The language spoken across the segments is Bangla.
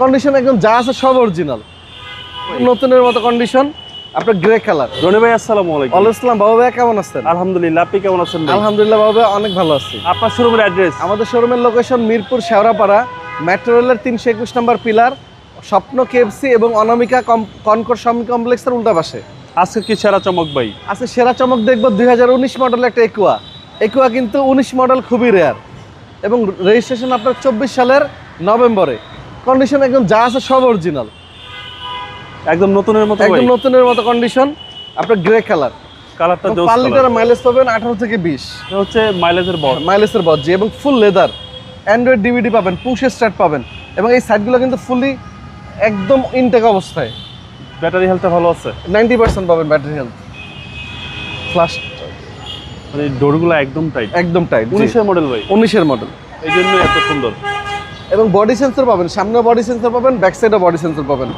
কন্ডিশন একদম যা আছে সব অরিজিনাল নতুনের মতো কন্ডিশন আপনার গ্রে কালার রনি ভাই আসসালামু আলাইকুম। ইসলাম বাবু ভাই কেমন আছেন? আলহামদুলিল্লাহ আপনি কেমন আছেন আলহামদুলিল্লাহ বাবু ভাই অনেক ভালো আছি। আপনার শোরুমের অ্যাড্রেস আমাদের শোরুমের লোকেশন মিরপুর শেওড়াপাড়া। মেট্রো রেলের তিনশো একুশ নম্বর পিলার স্বপ্ন কেএফসি এবং অনামিকা কনকর শপিং কমপ্লেক্সের উল্টা পাশে। আজকে কি সেরা চমক ভাই? আজকে সেরা চমক দেখব দুই হাজার উনিশ মডেলের একটা একুয়া একুয়া কিন্তু উনিশ মডেল খুবই রেয়ার এবং রেজিস্ট্রেশন আপনার চব্বিশ সালের নভেম্বরে। কন্ডিশন একদম যা আছে সব অরিজিনাল একদম নতুনের মতো একদম নতুনের মতো কন্ডিশন আপনার গ্রে কালার কালারটা জোস পার লিটার মাইলেজ পাবেন আঠারো থেকে বিশ। এটা হচ্ছে মাইলেজের বড় মাইলেজের বজ্জি এবং ফুল লেদার অ্যান্ড্রয়েড ডিভিডি পাবেন পুশ স্টার্ট পাবেন। এবং এই সাইডগুলো কিন্তু ফুলি একদম ইনটেক অবস্থায়। ব্যাটারি হেলথটা ভালো আছে? নাইনটি পার্সেন্ট পাবেন ব্যাটারি হেলথ ফ্লাশ মানে ডোরগুলো একদম টাইট একদম টাইট উনিশের মডেল ভাই। উনিশের মডেল এই জন্য এত সুন্দর। এবং বডি সেন্সর পাবেন। সামনে বডি সেন্সর পাবেন ব্যাক সাইডে বডি সেন্সর পাবেন।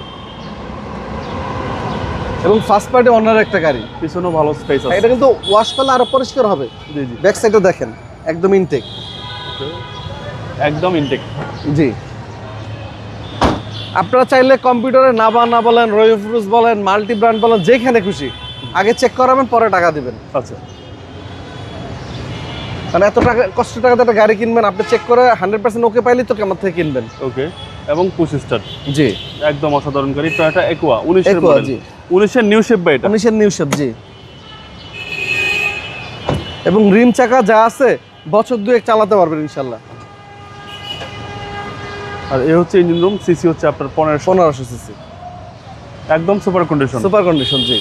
এবং ফার্স্ট পার্টি অনার একটা গাড়ি। পিছনেও ভালো স্পেস আছে। এটা কিন্তু ওয়াশ করলে আরও পরিষ্কার হবে। জি জি। ব্যাক সাইডে দেখেন একদম ইনটেক একদম ইনটেক জি। আপনারা চাইলে কম্পিউটারে নাবা না বলেন রয়ফরুজ বলেন মাল্টি ব্র্যান্ড বলেন যেখানে খুশি আগে চেক করাবেন পরে টাকা দিবেন। আচ্ছা। কারণ এত টাকা কষ্ট টাকাতে একটা গাড়ি কিনবেন আপনি চেক করে হান্ড্রেড পার্সেন্ট ওকে পাইলে তো আমার থেকে কিনবেন। ওকে এবং পুশ জি। একদম অসাধারণ গাড়ি টয়োটা একুয়া উনিশের জি। উনিশের নিউ শেপ এটা? উনিশের নিউ শেপ জি। এবং রিম চাকা যা আছে বছর দুয়েক চালাতে পারবেন ইনশাল্লাহ আর এ হচ্ছে ইঞ্জিন রুম সিসি হচ্ছে আপনার পনেরোশো। পনেরোশো সিসি একদম সুপার কন্ডিশন সুপার কন্ডিশন জি।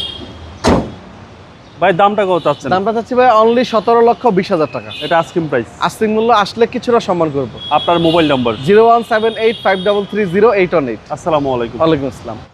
ভাই দামটা কত চাচ্ছেন? দামটা চাচ্ছি ভাই অনলি সতেরো লক্ষ বিশ হাজার টাকা। এটা আস্কিং প্রাইস আস্তিক মূল্য আসলে কিছুটা সম্মান করব। আপনার mobile number zero one seven eight five double three zero eight one eight. আসসালামু আলাইকুম। ওয়ালাইকুম আসসালাম।